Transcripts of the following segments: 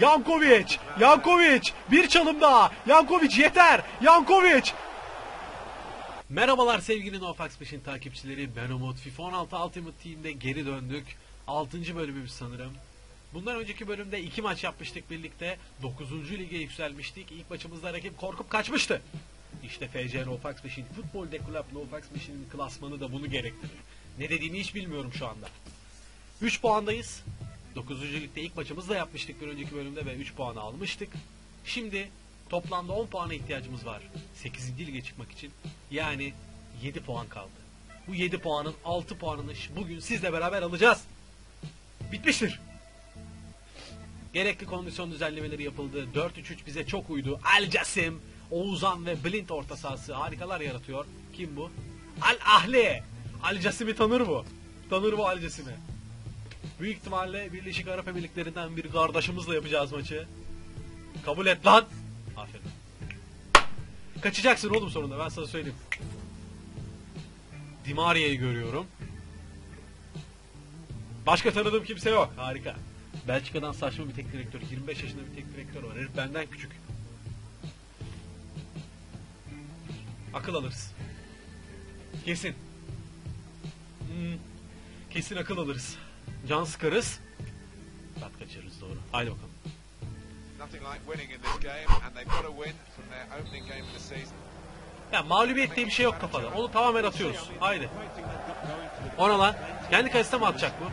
Yankovic. Yankovic. Bir çalım daha. Yankovic yeter. Yankovic. Merhabalar sevgili NoFax 5'in takipçileri. Ben Umut. FIFA 16 Ultimate Team'de geri döndük. 6. bölümümüz sanırım. Bundan önceki bölümde iki maç yapmıştık birlikte. 9. lige yükselmiştik. İlk maçımızda rakip korkup kaçmıştı. İşte FC NoFax 5'in Futbol de Club NoFax 5'in klasmanı da bunu gerektirir. Ne dediğimi hiç bilmiyorum şu anda. 3 puandayız. 9. ligde ilk maçımızı da yapmıştık bir önceki bölümde ve 3 puanı almıştık. Şimdi toplamda 10 puana ihtiyacımız var. 8. lige çıkmak için. Yani 7 puan kaldı. Bu 7 puanın 6 puanını bugün sizle beraber alacağız. Bitmiştir. Gerekli kondisyon düzenlemeleri yapıldı. 4-3-3 bize çok uydu. Al Casim, Oğuzhan ve Blint orta sahası harikalar yaratıyor. Kim bu? Al Ahli. Al Casim'i tanır bu. Tanır bu Al Casim'i. Büyük ihtimalle Birleşik Arap Emirlikleri'nden bir kardeşimizle yapacağız maçı. Kabul et lan. Aferin. Kaçacaksın oğlum sonunda ben sana söyleyeyim. Dimaria'yı görüyorum. Başka tanıdığım kimse yok. Harika. Belçika'dan saçma bir tek direktör. 25 yaşında bir tek direktör var. Herif benden küçük. Akıl alırız. Kesin. Hmm, kesin akıl alırız. Can sıkarız. Tat kaçırırız doğru. Haydi bakalım. Nothing like winning in this game, and they've got to win from their opening game of the season. Ya mağlubiyet diye bir şey yok kafada. Onu tamamen atıyoruz. Haydi. Ona lan. Kendi kalesine mi atacak bu?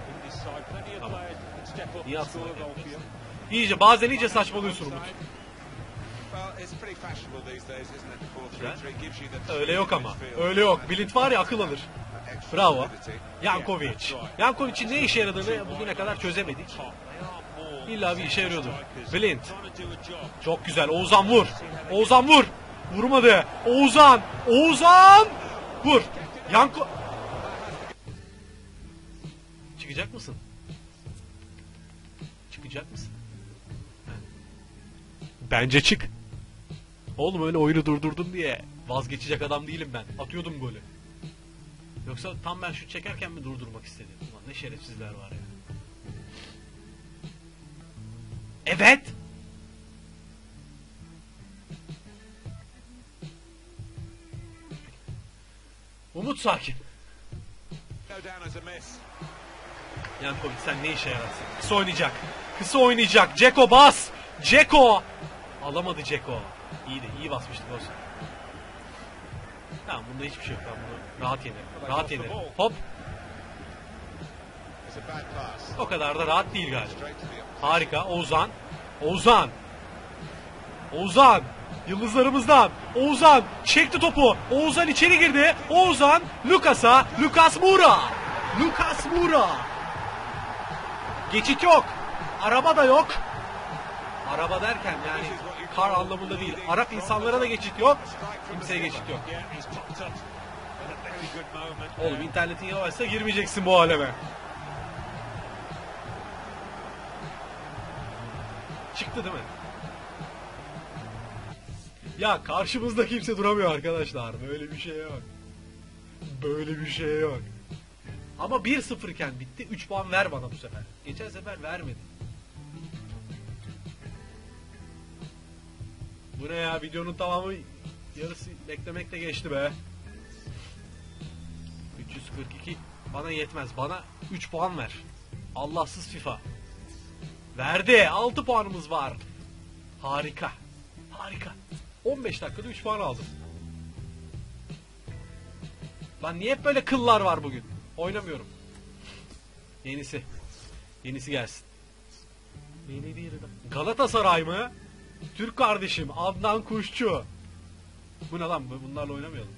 Tamam. Niye atsın İyice bazen iyice saçmalıyorsun Umut. Well, it's pretty fashionable these days, isn't it? The 4-3-3 gives you the Öyle yok ama. Öyle yok. Blind var ya akıl alır. Bravo. solidity. Yankovic. Yankovic'in ne işe yaradığını bugüne kadar çözemedik. İlla bir işe yarıyordur. Blind. Çok güzel. Oğuzhan vur. Oğuzhan vur. Vurmadı. Oğuzhan. Oğuzhan. Vur. Yanko... Çıkacak mısın? Çıkacak mısın? Bence çık. Oğlum öyle oyunu durdurdun diye vazgeçecek adam değilim ben. Atıyordum golü. Yoksa tam ben şut çekerken mi durdurmak istedim? Ulan ne şerefsizler var ya. Evet. Umut sakin. Yankovic sen ne işe yararsın? Kısa oynayacak. Kısa oynayacak. Ceko bas. Ceko. Alamadı Ceko. İyi de iyi basmıştık olsun. Tamam bunda hiçbir şey yok. Ben bunu rahat yenerim. Rahat yenerim. Hop. O kadar da rahat değil galiba. Harika. Oğuzhan. Oğuzhan. Oğuzhan. Yıldızlarımızdan. Oğuzhan çekti topu. Oğuzhan içeri girdi. Oğuzhan Lukas'a. Lukas Moura. Lukas Moura. Geçit yok. Araba da yok. Araba derken yani kar anlamında değil. Arap insanlara da geçit yok. Kimseye geçit yok. Oğlum internetin yavaşsa girmeyeceksin bu aleme. Çıktı değil mi? Ya karşımızda kimse duramıyor arkadaşlar. Böyle bir şey yok. Böyle bir şey yok. Ama 1-0 iken bitti. 3 puan ver bana bu sefer. Geçen sefer vermedi. Bu ne ya? Videonun tamamı yarısı beklemekle geçti be. 342 bana yetmez. Bana 3 puan ver. Allahsız FIFA. Verdi. 6 puanımız var. Harika. Harika. 15 dakikada 3 puan aldım. Lan niye hep böyle kıllar var bugün? Oynamıyorum. Yenisi. Yenisi gelsin. Yeni bir Galatasaray mı? Türk kardeşim Adnan Kuşçu. Bu ne lan? Bu- Bunlarla oynamayalım.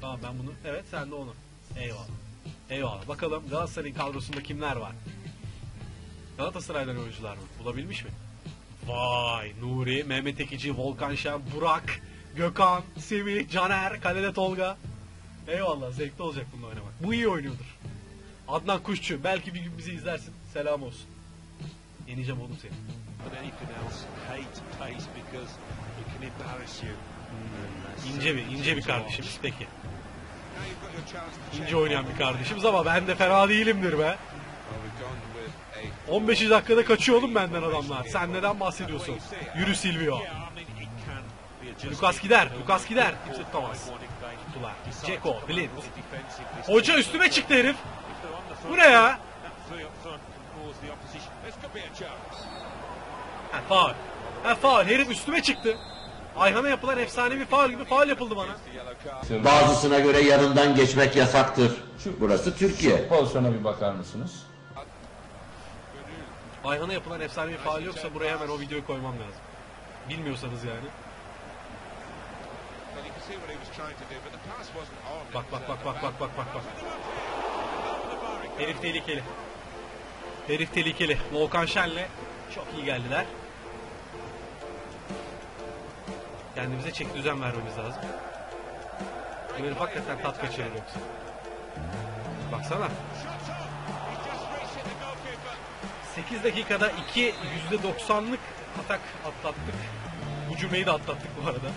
Tamam ben bunu. Evet sen de onu. Eyvallah. Eyvallah. Bakalım Galatasaray'ın kadrosunda kimler var? Galatasaray'dan oyuncular mı? Bulabilmiş mi? Vay Nuri, Mehmet Ekici, Volkan Şen, Burak, Gökhan, Semih, Caner, Kalede Tolga. Eyvallah zevkli olacak bununla oynamak. Bu iyi oynuyordur. Adnan Kuşçu belki bir gün bizi izlersin. Selam olsun. Yeneceğim oğlum seni. But anything else, hate pace because it can embarrass you. İnce bir, ince bir kardeşimiz peki. İnce oynayan bir kardeşimiz ama ben de fena değilimdir be. Well, we've gone with a 15. dakikada kaçıyor oğlum benden adamlar. Sen neden bahsediyorsun? Yürü Silvio. Lucas gider, Lucas gider. Kimse tutamaz. Tuttular. Ceko, Blind. Hoca üstüme çıktı herif. Bu ne ya? Ha faul. Ha faul. Herif üstüme çıktı. Ayhan'a yapılan efsanevi faul gibi faul yapıldı bana. Bazısına göre yanından geçmek yasaktır. Burası Türkiye. Pozisyona bir bakar mısınız? Ayhan'a yapılan efsanevi faul yoksa buraya hemen o videoyu koymam lazım. Bilmiyorsanız yani. Bak bak bak bak bak bak bak bak. Herif tehlikeli. Herif tehlikeli. Volkan Şen'le çok iyi geldiler. Kendimize çek düzen vermemiz lazım. Herif hakikaten tat kaçırır yoksa. Baksana. 8 dakikada 2 %90'lık atak atlattık. Bu cümleyi de atlattık bu arada.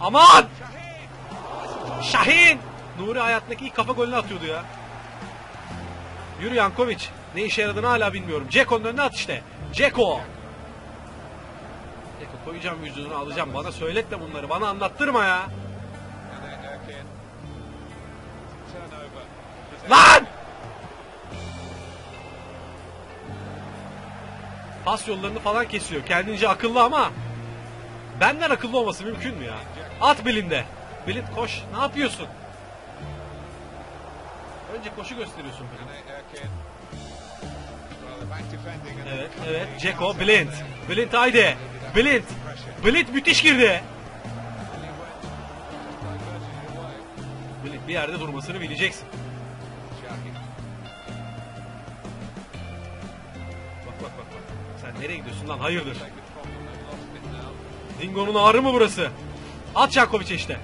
Aman! Şahin! Nuri hayatındaki ilk kafa golünü atıyordu ya. Yürü Yankovic. Ne işe yaradığını hala bilmiyorum. Ceko'nun önüne at işte. Ceko! Ceko koyacağım vücudunu alacağım. Bana söyletme bunları. Bana anlattırma ya. Lan! Pas yollarını falan kesiyor. Kendince akıllı ama benden akıllı olması mümkün mü ya? At Blind'e. Blind koş. Ne yapıyorsun? Önce koşu gösteriyorsun Blind. Evet, evet. Ceko, Blind. Blind haydi. Blind. Blind müthiş girdi. Blind bir yerde durmasını bileceksin. Bak bak bak. bak. Sen nereye gidiyorsun lan? Hayırdır? Dingo'nun ağrı mı burası? At Jankovic'e işte.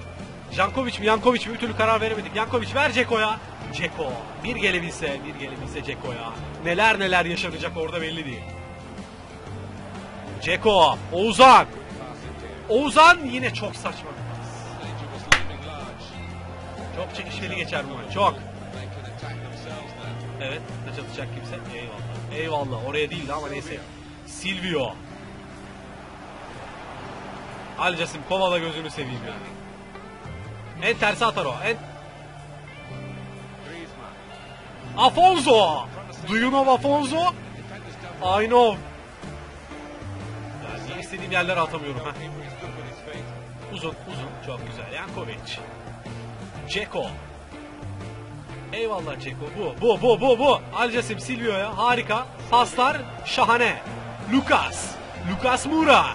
Jankovic mi Yankovic mi bir türlü karar veremedik. Yankovic ver Ceko'ya. Ceko. Bir gelebilse, bir gelebilse Ceko'ya. Neler neler yaşanacak orada belli değil. Ceko. Oğuzhan. Oğuzhan yine çok saçma. Çok çekişmeli geçer bu. Çok. Evet. Taç atacak kimse. Eyvallah. Eyvallah. Oraya değildi ama neyse. Silvio. Alcasim kovala gözünü seveyim yani. En tersi atar o. En... Afonso. Do you know Afonso? I know. Yani istediğim yerlere atamıyorum. feet. Uzun uzun çok güzel. Yankovic. Ceko. Eyvallah Ceko. Bu bu bu bu bu. Alcasim Silvio'ya harika. Paslar şahane. Lucas. Lucas Moura.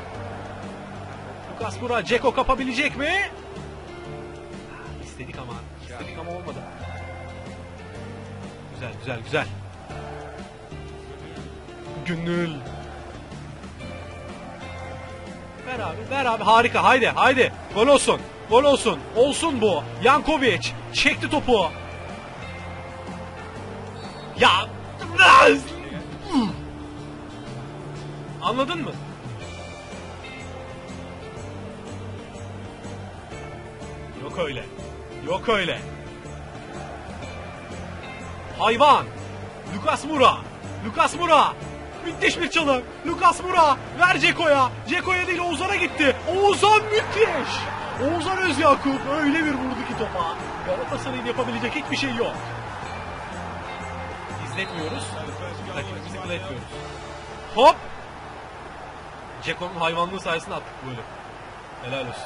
Lucas Moura Ceko kapabilecek mi? Güzel güzel. Gönül. Ver abi, ver abi. Harika. Haydi, haydi. Gol olsun. Gol olsun. Olsun bu. Yankovic çekti topu. Ya. Anladın mı? Yok öyle. Yok öyle. Hayvan. Lucas Moura. Lucas Moura. Müthiş bir çalım. Lucas Moura. Ver Ceko'ya. Ceko'ya değil Oğuzhan'a gitti. Oğuzhan müthiş. Oğuzhan Özyakup öyle bir vurdu ki topa. Galatasaray'ın yapabilecek hiçbir şey yok. İzletmiyoruz. Rakibimizi kıl etmiyoruz. Hop. Ceko'nun hayvanlığı sayesinde attık böyle. Helal olsun.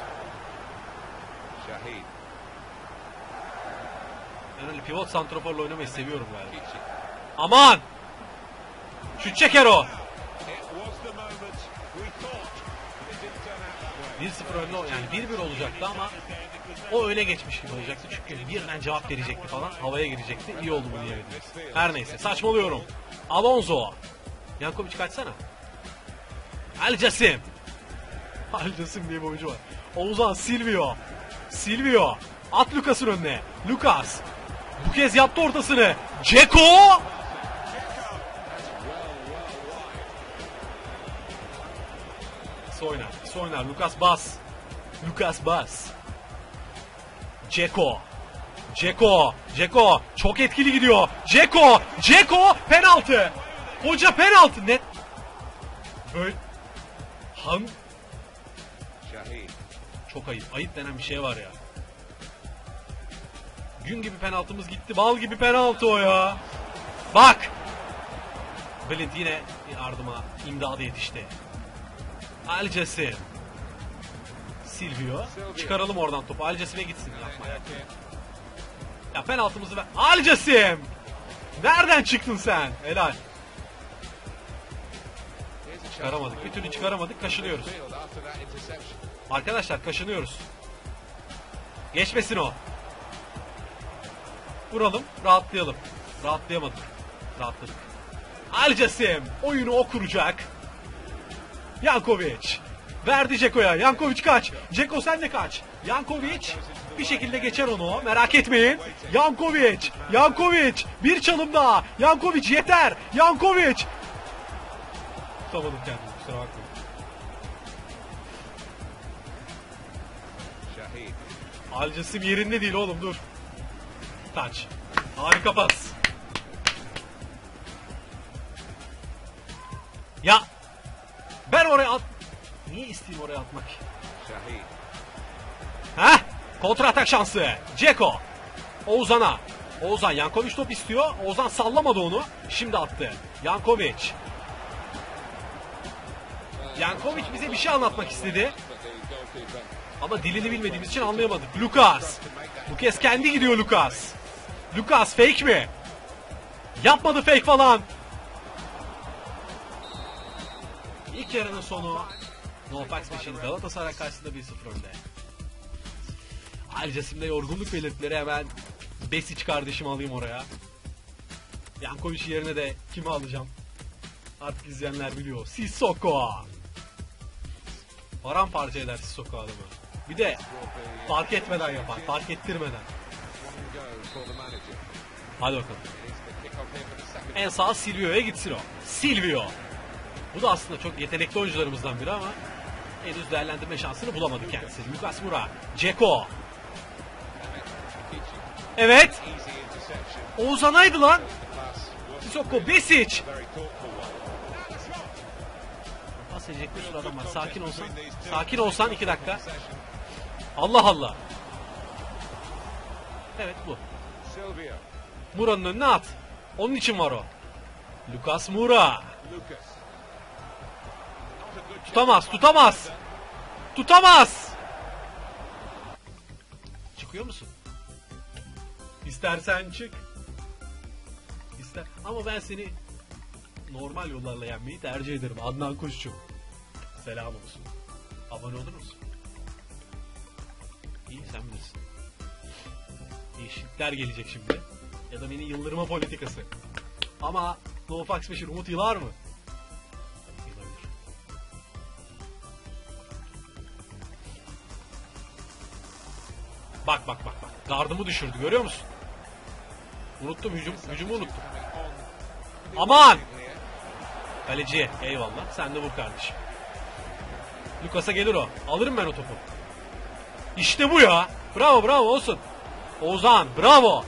Shahid. Ben öyle pivot santraforla oynamayı seviyorum galiba. Aman! Şut çeker o. It was the moment we thought. It didn't turn out that way. 1-0 önde yani 1-1 olacaktı ama o öne geçmiş gibi olacaktı. Çünkü birden cevap verecekti falan. Havaya girecekti. İyi oldu bu diyemediniz. Her neyse saçmalıyorum. Alonso. Yankovic kaçsana. El Casim. El Casim diye bir oyuncu var. Oğuzhan Silvio. Silvio. At Lucas'ın önüne. Lucas. Bu kez yaptı ortasını. Ceko. Soynar. Soynar. Lucas bas. Lucas bas. Ceko. Ceko. Ceko. Çok etkili gidiyor. Ceko. Ceko. Penaltı. Hoca penaltı net. Böyle Han çok ayıp. Ayıp denen bir şey var ya. Gün gibi penaltımız gitti. Bal gibi penaltı o ya. Bak. Blind yine yardıma imdada yetişti. Alcesi. Silvio. Çıkaralım oradan topu. Alcesi'ne gitsin. Yapma ya. Ya penaltımızı ver. Alcesim. Nereden çıktın sen? Helal. Çıkaramadık. Bir türlü çıkaramadık. Kaşınıyoruz. Arkadaşlar kaşınıyoruz. Geçmesin o. Vuralım, rahatlayalım. Rahatlayamadık. Rahatladık. Alcasim oyunu o kuracak. Yankovic. Verdi Ceko'ya. Yankovic kaç. Ceko sen de kaç. Yankovic bir şekilde geçer onu. Merak etmeyin. Yankovic. Yankovic. Bir çalım daha. Yankovic yeter. Yankovic. Tutamadım kendimi kusura bakmayın. Alcasim yerinde değil oğlum dur. Taç. Harika pas. Ya ben oraya at... Niye isteyeyim oraya atmak? Shahid. Heh kontra atak şansı. Ceko. Oğuzhan'a. Oğuzhan Yankovic top istiyor. Oğuzhan sallamadı onu. Şimdi attı. Yankovic. Yankovic bize bir şey anlatmak istedi. Ama dilini bilmediğimiz için anlayamadık. Lucas. Bu kez kendi gidiyor Lucas. Lucas fake mi? Yapmadı fake falan. İlk yarının sonu Novak Beşiktaş'ın Galatasaray karşısında 1-0 önde. Alcasim'de yorgunluk belirtileri hemen Besic kardeşimi alayım oraya. Yankovic yerine de kimi alacağım? Artık izleyenler biliyor. Sissoko. Paramparça eder Sissoko adamı. Bir de fark etmeden yapar. Fark ettirmeden. Hadi bakalım. En sağ Silvio'ya gitsin o. Silvio. Bu da aslında çok yetenekli oyuncularımızdan biri ama henüz değerlendirme şansını bulamadı kendisi. Lucas Moura. Ceko. Evet. İnterception. Oğuzhan'aydı lan. Sissoko. Besic. Pas edecek bir sürü adam var. Sakin olsan. Sakin olsan iki dakika. Allah Allah. Evet bu. Silvio. Moura'nın önüne at. Onun için var o. Lucas Moura. Lucas. Not a good Tutamaz, tutamaz. Tutamaz. Çıkıyor musun? İstersen çık. İster. Ama ben seni normal yollarla yenmeyi tercih ederim. Adnan Kuşçu. Selam olsun. Abone olur musun? İyi sen bilirsin. Değişiklikler gelecek şimdi. Ya da beni yıldırma politikası. Ama No Fax 5'in Umut yılar mı? Yılabilir. Bak bak bak bak. Gardımı düşürdü görüyor musun? Unuttum hücum, hücumu unuttum. Aman! Kaleci eyvallah. Sen de vur kardeşim. Lucas'a gelir o. Alırım ben o topu. İşte bu ya. Bravo bravo olsun. Ozan bravo.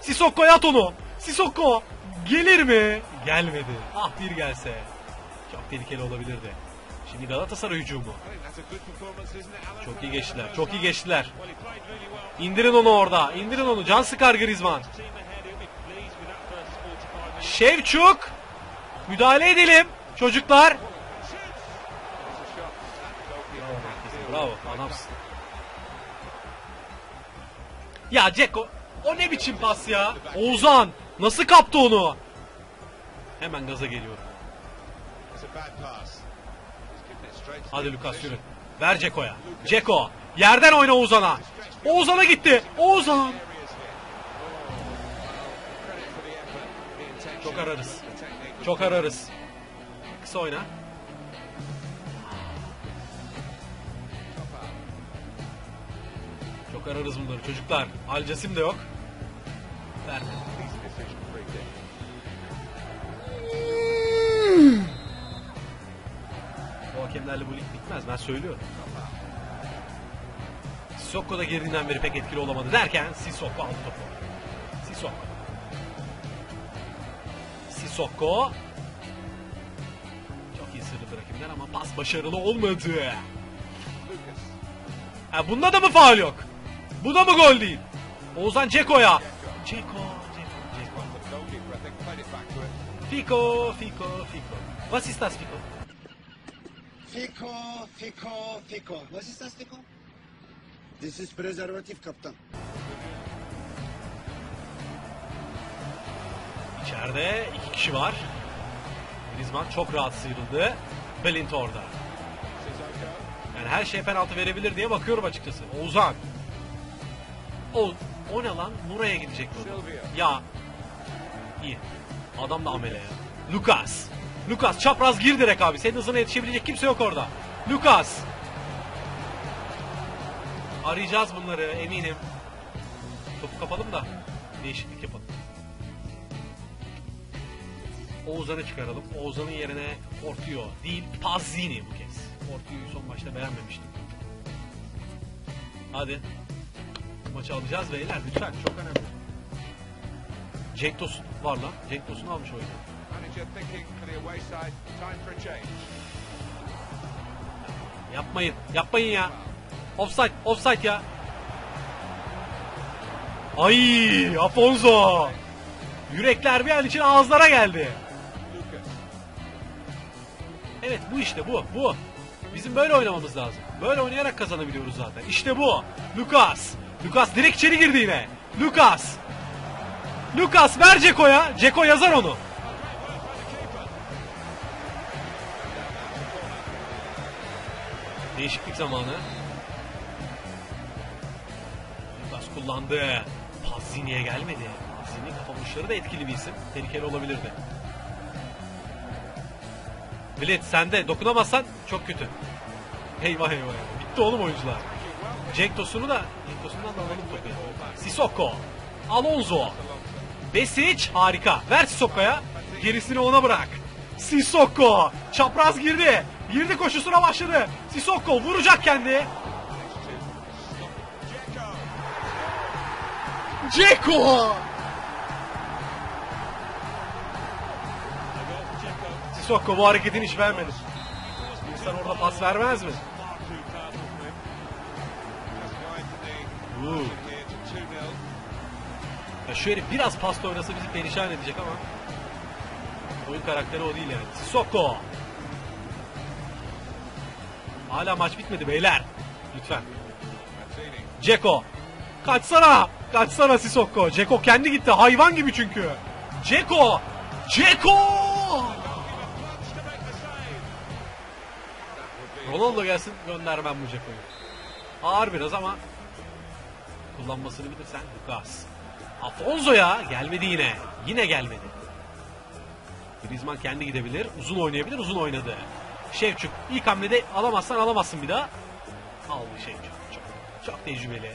Sissoko at onu. Sissoko gelir mi? Gelmedi. Ah bir gelse. Çok tehlikeli olabilirdi. Şimdi Galatasaray hücumu. Çok iyi geçtiler. Çok iyi geçtiler. İndirin onu orada. İndirin onu. Can sıkar Griezmann. Team ahead, he'll be pleased with that first 45 minutes. Şevçuk. Müdahale edelim. Çocuklar. Bravo adamsın. Ya Ceko o ne biçim pas ya? Oğuzhan nasıl kaptı onu? Hemen gaza geliyorum. Hadi Lucas yürü. Ver Ceko'ya. Ceko yerden oyna Oğuzhan'a. Oğuzhan'a gitti. Oğuzhan. Çok ararız. Çok ararız. Kısa oyna. Çok ararız bunları çocuklar. Alcasim de yok. Verdi. Bu hakemlerle bu lig bitmez ben söylüyorum. Sissoko da girdiğinden beri pek etkili olamadı derken Sissoko aldı topu. Sissoko. Sissoko. Çok iyi sırrı rakimden ama pas başarılı olmadı. Ha bunda da mı faul yok? Bu da mı gol değil? Oğuzhan Ceko'ya. Ceko, Ceko, Ceko. Fico, Fico, Fico. Was ist das Fico? Fico, Fico, Fico. Was ist das, Fico? This is prezervatif kaptan. İçeride iki kişi var. Griezmann çok rahat sıyrıldı. Blind orada. Yani her şeye penaltı verebilir diye bakıyorum açıkçası. Oğuzhan. O, o ne lan? Nura'ya gidecek bu. Ya. İyi. Adam da amele ya. Lucas. Lucas çapraz gir direkt abi. Senin hızına yetişebilecek kimse yok orada. Lucas. Arayacağız bunları eminim. Topu kapalım da değişiklik yapalım. Oğuzhan'ı çıkaralım. Oğuzhan'ın yerine Portio değil Pazzini bu kez. Portio'yu son maçta beğenmemiştim. Hadi. Maçı alacağız beyler lütfen çok önemli. Cenk Tosun var lan. Cenk Tosun almış oyunu. Manager thinking for the away side. Time for a change. Yapmayın. Yapmayın ya. Offside. Offside ya. Ay Afonso. Yürekler bir an için ağızlara geldi. Evet bu işte bu. Bu. Bizim böyle oynamamız lazım. Böyle oynayarak kazanabiliyoruz zaten. İşte bu. Lucas. Lucas direkt içeri girdi yine. Lucas. Lucas ver Ceko'ya. Ceko yazar onu. Değişiklik zamanı. Lucas kullandı. Pazzini'ye gelmedi. Pazzini kafa vuruşları da etkili bir isim. Tehlikeli olabilirdi. Bilet sende. Dokunamazsan çok kötü. Eyvah. eyvah. Bitti oğlum oyuncular. Cenk Tosun'u da Cenk Tosun'dan da alalım topu. ya. Sissoko. Alonso. Besic harika. Ver Sissoko'ya. Gerisini ona bırak. Sissoko. Çapraz girdi. Girdi koşusuna başladı. Sissoko vuracak kendi. Ceko. Sissoko bu hareketini hiç beğenmedi. İnsan orada pas vermez mi? Just going to the Ooh. here to 2-0. Ya şu herif biraz pasta oynasa bizi perişan edecek ama oyun karakteri o değil yani. Sissoko. Hala maç bitmedi beyler. Lütfen. Ceko. Kaçsana. Kaçsana Sissoko. Ceko kendi gitti. Hayvan gibi çünkü. Ceko. Ceko. Ronaldo gelsin göndermem bu Ceko'yu. Ağır biraz ama kullanmasını bilirsen Lucas. Afonso ya gelmedi yine. Yine gelmedi. Griezmann kendi gidebilir. Uzun oynayabilir. Uzun oynadı. Şevçuk ilk hamlede alamazsan alamazsın bir daha. Aldı Şevçuk. Çok, çok tecrübeli.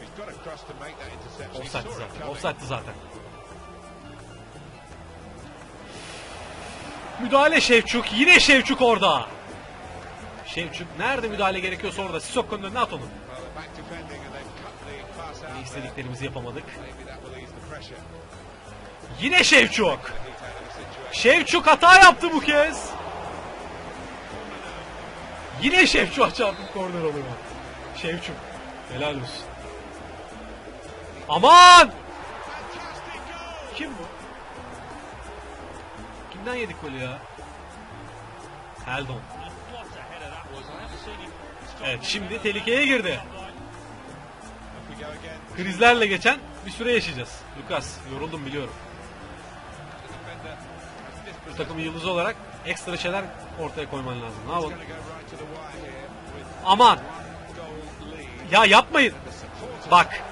He's got a cross to make that interception. He Offside saw it zaten. coming. Offside zaten. Müdahale Şevçuk. Yine Şevçuk orada. Şevçuk nerede müdahale gerekiyorsa orada. Sissoko'nun önüne at onu. There. İstediklerimizi yapamadık. Yine Şevçuk. Şevçuk hata yaptı bu kez. Yine Şevçuk çarptı korner oluyor. Şevçuk. Helal olsun. Aman! Kim bu? Kimden yedik golü ya? Heldon. Evet şimdi tehlikeye girdi. Krizlerle geçen bir süre yaşayacağız. Lucas yoruldum biliyorum. Bu takımın yıldızı olarak ekstra şeyler ortaya koyman lazım. Ne yapalım? Aman! Ya yapmayın. Bak.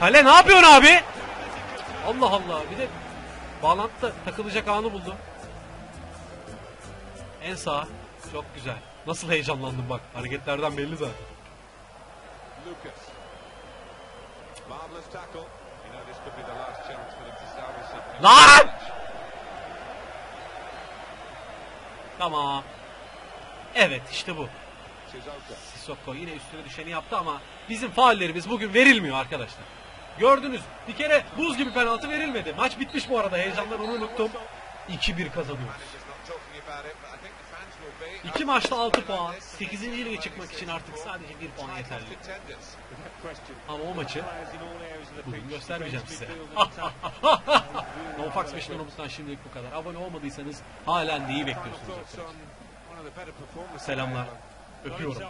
Kale ne yapıyorsun abi? Allah Allah. Bir de bağlantıda takılacak anı buldu. En sağ. Çok güzel. Nasıl heyecanlandım bak. Hareketlerden belli zaten. Lucas. Marvellous tackle. You know, this could be the last chance for them to salvage something. Lan! Tamam. Evet işte bu. Sissoko yine üstüne düşeni yaptı ama bizim faullerimiz bugün verilmiyor arkadaşlar. Gördünüz. Bir kere buz gibi penaltı verilmedi. Maç bitmiş bu arada. Heyecandan onu unuttum. 2-1 kazanıyoruz. İki maçta 6 puan. 8. lige çıkmak için artık sadece 1 puan yeterli. Ama o maçı bugün göstermeyeceğim size. NoFax 5 numarasından şimdilik bu kadar. Abone olmadıysanız halen neyi bekliyorsunuz. Selamlar. Öpüyorum.